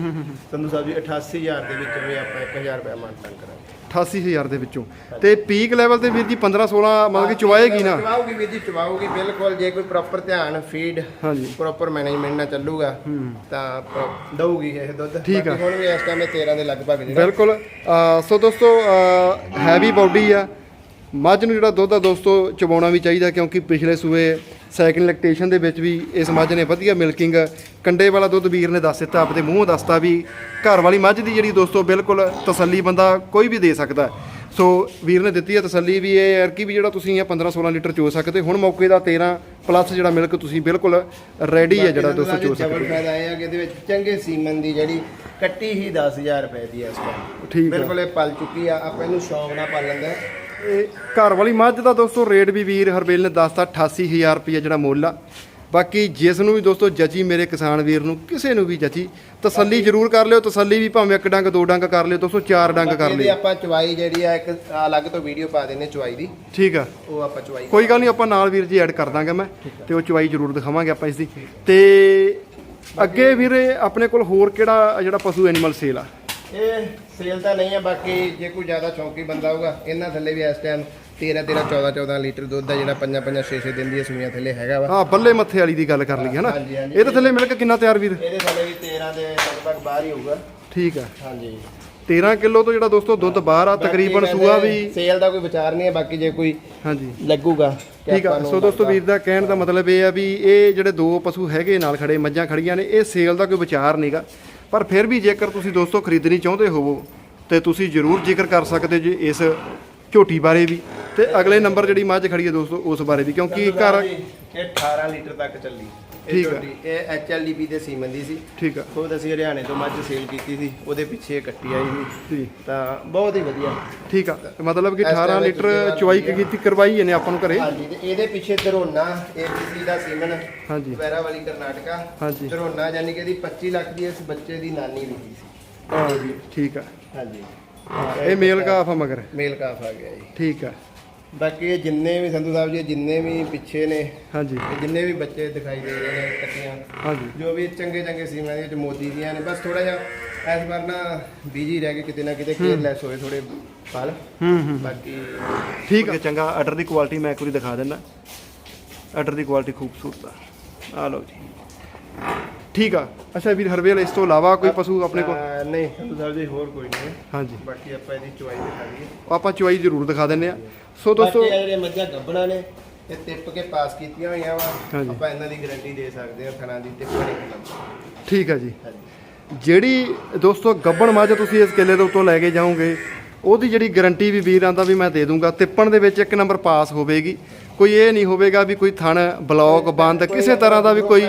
ਸੰਧੂ ਸਾਹਿਬ ਜੀ 88000 ਦੇ ਵਿੱਚ ਵੀ ਆਪਾਂ 1000 ਰੁਪਏ ਮਾਨ ਤਾਨ ਕਰਾਂਗੇ। 88000 ਦੇ ਵਿੱਚੋਂ। ਤੇ ਪੀਕ ਲੈਵਲ ਤੇ ਵੀਰ ਜੀ 15 16 ਮਤਲਬ ਕਿ ਚੁਆਏਗੀ ਨਾ। ਚਵਾਉਗੀ ਵੀਰ ਜੀ ਚਵਾਉਗੀ ਬਿਲਕੁਲ ਜੇ ਕੋਈ ਪ੍ਰੋਪਰ ਧਿਆਨ ਫੀਡ ਹਾਂਜੀ। ਪ੍ਰੋਪਰ ਮੈਨੇਜਮੈਂਟ ਨਾਲ ਚੱਲੂਗਾ ਤਾਂ ਦਊਗੀ ਇਹ ਦੁੱਧ। ਠੀਕ ਆ। ਹੁਣ ਵੀ ਇਸ ਟਾਈਮ 13 ਦੇ ਲਗਭਗ ਜਿਹੜਾ ਬਿਲਕੁਲ। ਸੋ ਦੋਸਤੋ ਹੈਵੀ ਬਾਡੀ ਆ। ਮੱਝ ਨੂੰ ਜਿਹੜਾ ਦੁੱਧ ਆ ਦੋਸਤੋ ਚਬਾਉਣਾ ਵੀ ਚਾਹੀਦਾ ਕਿਉਂਕਿ ਪਿਛਲੇ ਸੂਏ ਸੈਕਿੰਡ ਲੈਕਟੇਸ਼ਨ ਦੇ ਵਿੱਚ ਵੀ ਇਸ ਮੱਝ ਨੇ ਵਧੀਆ ਮਿਲਕਿੰਗ ਕੰਡੇ ਵਾਲਾ ਦੁੱਧ ਵੀਰ ਨੇ ਦੱਸ ਦਿੱਤਾ ਆਪਦੇ ਮੂੰਹੋਂ ਦੱਸਤਾ ਵੀ ਘਰ ਵਾਲੀ ਮੱਝ ਦੀ ਜਿਹੜੀ ਦੋਸਤੋ ਬਿਲਕੁਲ ਤਸੱਲੀ ਬੰਦਾ ਕੋਈ ਵੀ ਦੇ ਸਕਦਾ ਹੈ। ਸੋ ਵੀਰ ਨੇ ਦਿੱਤੀ ਹੈ ਤਸੱਲੀ ਵੀ ਇਹ ਯਾਰ ਕਿ ਵੀ ਜਿਹੜਾ ਤੁਸੀਂ ਇਹ 15 16 ਲੀਟਰ ਚੋ ਸਕਦੇ ਹੁਣ ਮੌਕੇ ਦਾ 13 ਪਲੱਸ ਜਿਹੜਾ ਮਿਲਕ ਤੁਸੀਂ ਬਿਲਕੁਲ ਰੈਡੀ ਹੈ ਜਿਹੜਾ ਦੋਸਤੋ ਚੋ ਸਕਦੇ ਹੋ। ਫਾਇਦਾ ਇਹ ਆ ਕਿ ਇਹਦੇ ਵਿੱਚ ਚੰਗੇ ਸੀਮਨ ਦੀ ਜਿਹੜੀ ਕੱਟੀ ਹੀ 10000 ਰੁਪਏ ਦੀ ਹੈ ਇਸ ਟਾਈਮ ਠੀਕ ਬਿਲਕੁਲ ਇਹ ਪਲ ਚੁੱਕੀ ਆ ਆਪਾਂ ਇਹਨੂੰ ਸ਼ੌਂਕ ਨਾਲ ਪਾਲਣ ਦਾ ਇਹ ਘਰ ਵਾਲੀ ਮੱਝ ਦਾ ਦੋਸਤੋ ਰੇਟ ਵੀ ਵੀਰ ਹਰਬੇਲ ਨੇ ਦੱਸਤਾ 88000 ਰੁਪਏ ਜਿਹੜਾ ਮੁੱਲ ਆ। ਬਾਕੀ ਜਿਸ ਨੂੰ ਵੀ ਦੋਸਤੋ ਜੱਜੀ ਮੇਰੇ ਕਿਸਾਨ ਵੀਰ ਨੂੰ ਕਿਸੇ ਨੂੰ ਵੀ ਜੱਜੀ ਤਸੱਲੀ ਜ਼ਰੂਰ ਕਰ ਲਿਓ ਤਸੱਲੀ ਵੀ ਭਾਵੇਂ ਇੱਕ ਡੰਗ ਦੋ ਡੰਗ ਕਰ ਲਿਓ ਦੋਸਤੋ ਚਾਰ ਡੰਗ ਕਰ ਇਹਦੀ ਲਿਓ। ਆਪਾਂ ਚਵਾਈ ਜਿਹੜੀ ਆ ਇੱਕ ਅਲੱਗ ਤੋਂ ਵੀਡੀਓ ਪਾ ਦਿੰਨੇ ਚਵਾਈ ਦੀ। ਠੀਕ ਆ। ਉਹ ਆਪਾਂ ਚਵਾਈ ਕੋਈ ਗੱਲ ਨਹੀਂ ਆਪਾਂ ਨਾਲ ਵੀਰ ਜੀ ਐਡ ਕਰ ਦਾਂਗਾ ਮੈਂ ਤੇ ਉਹ ਚਵਾਈ ਜ਼ਰੂਰ ਦਿਖਾਵਾਂਗੇ ਆਪਾਂ ਇਸ ਦੀ। ਤੇ ਅੱਗੇ ਵੀਰੇ ਆਪਣੇ ਕੋਲ ਹੋਰ ਕਿਹੜਾ ਜਿਹੜਾ ਪਸ਼ੂ ਐਨੀਮਲ ਸੇਲ ਆ? ਇਹ ਸੇਲ ਤਾਂ ਨਹੀਂ ਹੈ ਬਾਕੀ ਜੇ ਕੋਈ ਜ਼ਿਆਦਾ ਸ਼ੌਂਕੀ ਬੰਦਾ ਹੋਊਗਾ ਇਹਨਾਂ ਥੱਲੇ ਵੀ ਇਸ ਟਾਈਮ 13 13 14 14 ਲੀਟਰ ਦੁੱਧ ਦਾ ਜਿਹੜਾ ਪੰਜਾਂ ਪੰਜਾਂ 6 6 ਦਿਨ ਦੀਆਂ ਸੂਈਆਂ ਥੱਲੇ ਹੈਗਾ ਵਾ। ਹਾਂ ਬੱਲੇ ਮੱਥੇ ਵਾਲੀ ਦੀ ਗੱਲ ਕਰ ਲਈ ਹੈ ਨਾ ਹਾਂਜੀ, ਹਾਂਜੀ। ਇਹਦੇ ਥੱਲੇ ਮਿਲ ਕੇ ਕਿੰਨਾ ਤਿਆਰ ਵੀਰ? ਇਹਦੇ ਥੱਲੇ ਵੀ 13 ਦੇ ਲਗਭਗ ਬਾਹਰ ਹੀ ਹੋਊਗਾ। ਠੀਕ ਆ। ਹਾਂਜੀ। 13 ਕਿਲੋ ਤੋਂ ਜਿਹੜਾ ਦੋਸਤੋ ਦੁੱਧ ਬਾਹਰ ਆ ਤਕਰੀਬਨ ਸੂਆ ਵੀ ਸੇਲ ਦਾ ਕੋਈ ਵਿਚਾਰ ਨਹੀਂ ਹੈ ਬਾਕੀ ਜੇ ਕੋਈ ਹਾਂਜੀ। ਲੱਗੂਗਾ ਠੀਕ ਆ। ਆਪਾਂ ਨੂੰ ਸੋ ਦੋਸਤੋ। ਵੀਰ ਦਾ ਕਹਿਣ ਦਾ ਮਤਲਬ ਇਹ ਆ ਵੀ ਇਹ ਜਿਹੜੇ ਦੋ ਪਸ਼ੂ ਹੈਗੇ ਨਾਲ ਖੜੇ ਮੱਝਾਂ ਖੜੀਆਂ ਨੇ ਇਹ ਸੇਲ ਦਾ ਕੋਈ ਵਿਚਾਰ ਨਹੀਂਗਾ ਪਰ ਫਿਰ ਵੀ ਜੇਕਰ ਤੁਸੀਂ ਦੋਸਤੋ ਖਰੀਦਣੀ ਚਾਹੁੰਦੇ ਹੋਵੋ, ਤੇ ਤੁਸੀਂ ਜ਼ਰੂਰ ਜ਼ਿਕਰ ਕਰ ਸਕਦੇ ਜੇ ਇਸ ਝੋਟੀ ਬਾਰੇ ਵੀ। ਤੇ ਅਗਲੇ ਨੰਬਰ ਜਿਹੜੀ ਮੱਝ ਖੜੀ ਹੈ ਦੋਸਤੋ, ਉਸ ਬਾਰੇ ਵੀ, ਕਿਉਂਕਿ ਘਰ ਇਹ 18 ਲੀਟਰ ਤੱਕ ਚੱਲੀ। ਠੀਕ ਆ। ਝੋਟੀ, ਇਹ ਐਚਐਲਡੀਪੀ ਦੇ ਸੀਮਨ ਦੀ ਸੀ। ਠੀਕ ਆ। ਖੁਦ ਅਸੀਂ ਹਰਿਆਣੇ ਤੋਂ ਮੱਝ ਸੇਲ ਕੀਤੀ ਸੀ ਉਹਦੇ ਪਿੱਛੇ ਇਹ ਕੱਟੀ ਆਈ ਸੀ। ਜੀ। ਤਾਂ ਬਹੁਤ ਹੀ ਵਧੀਆ। ਠੀਕ ਆ। ਮਤਲਬ ਕਿ ਇਸ 18 time ਲੀਟਰ ਚੁਆਈ ਕੀਤੀ ਕਰਵਾਈ ਇਹਨੇ ਆਪਾਂ ਨੂੰ ਘਰੇ? ਹਾਂਜੀ ਤੇ ਇਹਦੇ ਪਿੱਛੇ ਧਰੋਨਾ ਏਬੀਸੀ ਦਾ ਸੀਮਨ ਹਾਂਜੀ। ਵੈਰਾ ਵਾਲੀ ਕਰਨਾਟਕਾ। ਹਾਂਜੀ। ਧਰੋਨਾ ਯਾਨੀ ਕਿ ਇਹਦੀ 25 ਲੱਖ ਦੀ ਇਸ ਬੱਚੇ ਦੀ ਨਾਨੀ ਲਿਖੀ ਸੀ। ਹਾਂ ਜੀ ਠੀਕ ਆ। ਹਾਂਜੀ। ਇਹ ਮੇਲ ਕਾਫ ਆ ਮਗਰ? ਮੇਲ ਕਾਫ ਆ ਗਿਆ ਜੀ। ਠੀਕ ਆ। ਬਾਕੀ ਇਹ ਜਿੰਨੇ ਵੀ ਸੰਧੂ ਸਾਹਿਬ ਜੀ ਜਿੰਨੇ ਵੀ ਪਿੱਛੇ ਨੇ ਹਾਂਜੀ। ਇਹ ਜਿੰਨੇ ਵੀ ਬੱਚੇ ਦਿਖਾਈ ਦੇ ਰਹੇ ਨੇ ਕੱਟੀਆਂ ਹਾਂਜੀ। ਜੋ ਵੀ ਚੰਗੇ ਚੰਗੇ ਸੀਮਾਂ ਦੇ ਵਿੱਚ ਮੋਦੀ ਦੀਆਂ ਨੇ ਬਸ ਥੋੜਾ ਜਿਹਾ ਇਸ ਵਾਰ ਨਾ ਬੀਜੀ ਰਹਿ ਕੇ ਕਿਤੇ ਨਾ ਕਿਤੇ ਕੇਅਰਲੈਸ ਹੋਏ ਥੋੜੇ ਫਲ ਹੂੰ ਹੂੰ। ਬਾਕੀ ਠੀਕ ਹੈ ਚੰਗਾ ਆਰਡਰ ਦੀ ਕੁਆਲਿਟੀ ਮੈਂ ਇੱਕ ਵਾਰੀ ਦਿਖਾ ਦਿੰਦਾ। ਆਰਡਰ ਦੀ ਕੁਆਲਿਟੀ ਖੂਬਸੂਰਤ ਆ। ਆ ਲਓ ਜੀ। ਠੀਕ ਆ। ਅੱਛਾ ਵੀਰ ਹਰਵੇਲ ਇਸ ਤੋਂ ਇਲਾਵਾ ਕੋਈ ਪਸ਼ੂ ਆਪਣੇ ਕੋਲ? ਅਹ ਨਹੀਂ ਸੰਧੂ ਸਾਹਿਬ ਜੀ ਹੋਰ ਕੋਈ ਨਹੀਂ। ਹੈ। ਹਾਂਜੀ। ਬਾਕੀ ਆਪਾਂ ਇਹਦੀ ਚੁਆਈ ਦਿਖਾ ਦਈਏ। ਆਪਾਂ ਚੁਆਈ ਜ਼ਰੂਰ ਦਿਖਾ ਦਿੰਨੇ ਆ। ਸੋ ਦੋਸਤੋ ਬਾਕੀ ਇਹ ਜਿਹੜੇ ਮੱਝਾਂ ਗੱਬਣਾ ਨੇ ਇਹ ਟਿੱਪ ਕੇ ਪਾਸ ਕੀਤੀਆਂ ਹੋਈਆਂ ਵਾ। ਹਾਂਜੀ। ਆਪਾਂ ਇਹਨਾਂ ਦੀ ਗਾਰੰਟੀ ਦੇ ਸਕਦੇ ਹਾਂ ਥਣਾ ਦੀ ਟਿੱਪ ਨਹੀਂ ਖਿਲਾਉਂਦੇ ਠੀਕ ਆ ਜੀ। ਹਾਂਜੀ। ਜਿਹੜੀ ਦੋਸਤੋ ਗੱਬਣ ਮੱਝ ਤੁਸੀਂ ਇਸ ਕਿੱਲੇ ਦੇ ਉੱਤੋਂ ਲੈ ਕੇ ਜਾਓਗੇ ਉਹਦੀ ਜਿਹੜੀ ਗਾਰੰਟੀ ਵੀ ਵੀਰਾਂ ਦਾ ਵੀ ਮੈਂ ਦੇ ਦੂੰਗਾ ਤਿੱਪਣ ਦੇ ਵਿੱਚ ਇੱਕ ਨੰਬਰ ਪਾਸ ਹੋਵੇਗੀ। ਕੋਈ ਇਹ ਨਹੀਂ ਹੋਵੇਗਾ ਵੀ ਕੋਈ ਥਣ ਬਲੌਕ ਬੰਦ ਕਿਸੇ ਤਰ੍ਹਾਂ ਦਾ ਵੀ ਕੋਈ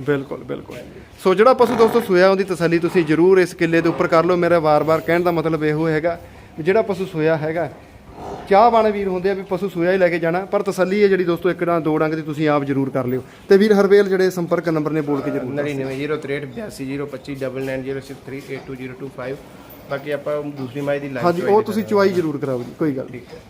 ਬਿਲਕੁਲ ਬਿਲਕੁਲ। ਸੋ ਜਿਹੜਾ ਪਸ਼ੂ ਦੋਸਤੋ ਸੋਇਆ ਉਹਦੀ ਤਸੱਲੀ ਤੁਸੀਂ ਜ਼ਰੂਰ ਇਸ ਕਿੱਲੇ ਦੇ ਉੱਪਰ ਕਰ ਲਓ। ਮੇਰਾ ਵਾਰ-ਵਾਰ ਕਹਿਣ ਦਾ ਮਤਲਬ ਇਹੋ ਹੈਗਾ ਜਿਹੜਾ ਪਸ਼ੂ ਸੋਇਆ ਹੈਗਾ ਚਾਹ ਵਾਲੇ ਵੀਰ ਹੁੰਦੇ ਆ ਵੀ ਪਸ਼ੂ ਸੋਇਆ ਹੀ ਲੈ ਕੇ ਜਾਣਾ ਪਰ ਤਸੱਲੀ ਹੈ ਜਿਹੜੀ ਦੋਸਤੋ ਇੱਕ ਨਾ ਦੋ ਡੰਗ ਦੀ ਤੁਸੀਂ ਆਪ ਜ਼ਰੂਰ ਕਰ ਲਿਓ। ਤੇ ਵੀਰ ਹਰਵੇਲ ਜਿਹੜੇ ਸੰਪਰਕ ਨੰਬਰ ਨੇ ਬੋਲ ਕੇ ਜ਼ਰੂਰ 99038820259906382025 ਬਾਕੀ ਆਪਾਂ ਦੂਸਰੀ ਮਾਈ ਦੀ ਲਾਈਵ ਹਾਂਜੀ ਉਹ ਤੁਸੀਂ ਚੁਆਈ ਜ਼ਰੂਰ ਕਰਾਓ ਜੀ ਕੋਈ ਗੱਲ ਨਹੀਂ ਠੀਕ ਹੈ।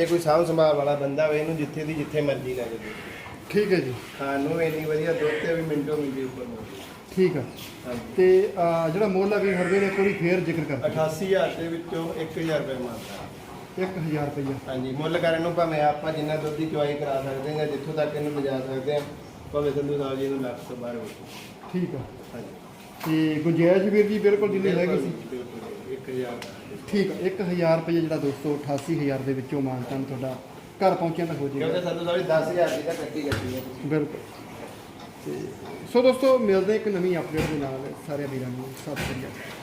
ਜੇ ਕੋਈ ਸਾਂਭ ਸੰਭਾਲ ਵਾਲਾ ਬੰਦਾ ਹੋਵੇ ਇਹਨੂੰ ਜਿੱਥੇ ਦੀ ਜਿੱਥੇ ਮਰਜ਼ੀ ਲੈ ਜਾਵੇ। ਠੀਕ ਹੈ ਜੀ। ਸਾਨੂੰ ਇੰਨੀ ਵਧੀਆ ਦੁੱਧ ਤੇ ਵੀ ਮਿੰਟੋ ਮਿੰਟੀ ਉੱਪਰ ਨੂੰ ਠੀਕ ਆ। ਹਾਂਜੀ। ਤੇ ਅਹ, ਜਿਹੜਾ ਮੁੱਲ ਆ ਵੀ ਹਰਵੇ ਨੇ ਕੋਈ ਫੇਰ ਜ਼ਿਕਰ ਕਰ 88000 ਦੇ ਵਿੱਚੋਂ 1000 ਰੁਪਏ ਮੰਗਦਾ। 1000 ਰੁਪਇਆ ਹਾਂਜੀ ਮੁੱਲ ਕਰਨ ਨੂੰ ਭਾਵੇਂ ਆਪਾਂ ਜਿੰਨਾ ਦੁੱਧ ਦੀ ਚੁਆਈ ਕਰਾ ਸਕਦੇ ਹਾਂ ਜਿੱਥੋਂ ਤੱਕ ਇਹਨੂੰ ਲਿਜਾ ਸਕਦੇ ਹਾਂ ਭਾਵੇਂ ਸੰਧੂ ਸਾਹਿਬ ਜੀ ਨੂੰ ਲੱਖ ਤੋਂ ਬਾਹਰ ਠੀਕ ਆ। ਹਾਂਜੀ। ਤੇ ਗੁੰਜਾਇਸ਼ ਵੀਰ ਜੀ ਬਿਲਕੁਲ ਜਿੰਨੀ ਹੈਗੀ ਸੀ। 1000 ਠੀਕ ਆ 1000 ਰੁਪਏ ਜਿਹੜਾ ਦੋਸਤੋ 88000 ਦੇ ਵਿੱਚੋਂ ਮਾਨਤਾਨ ਤੁਹਾਡਾ ਘਰ ਪਹੁੰਚਿਆ ਤਾਂ ਹੋ ਕਿਉਂਕਿ ਜਾਏਗਾ ਸੰਧੂ ਸਾਹਿਬ ਜੀ 10000 ਦੀ ਤਾਂ ਕੱਟੀ ਕੱਟੀ ਹੈ ਬਿਲਕੁਲ। ਤੇ ਸੋ ਦੋਸਤੋ ਮਿਲਦੇ ਇੱਕ ਨਵੀਂ ਅਪਡੇਟ ਦੇ ਨਾਲ। ਸਾਰੇ ਵੀਰਾਂ ਨੂੰ ਸਤਿ ਸ਼੍ਰੀ ਅਕਾਲ।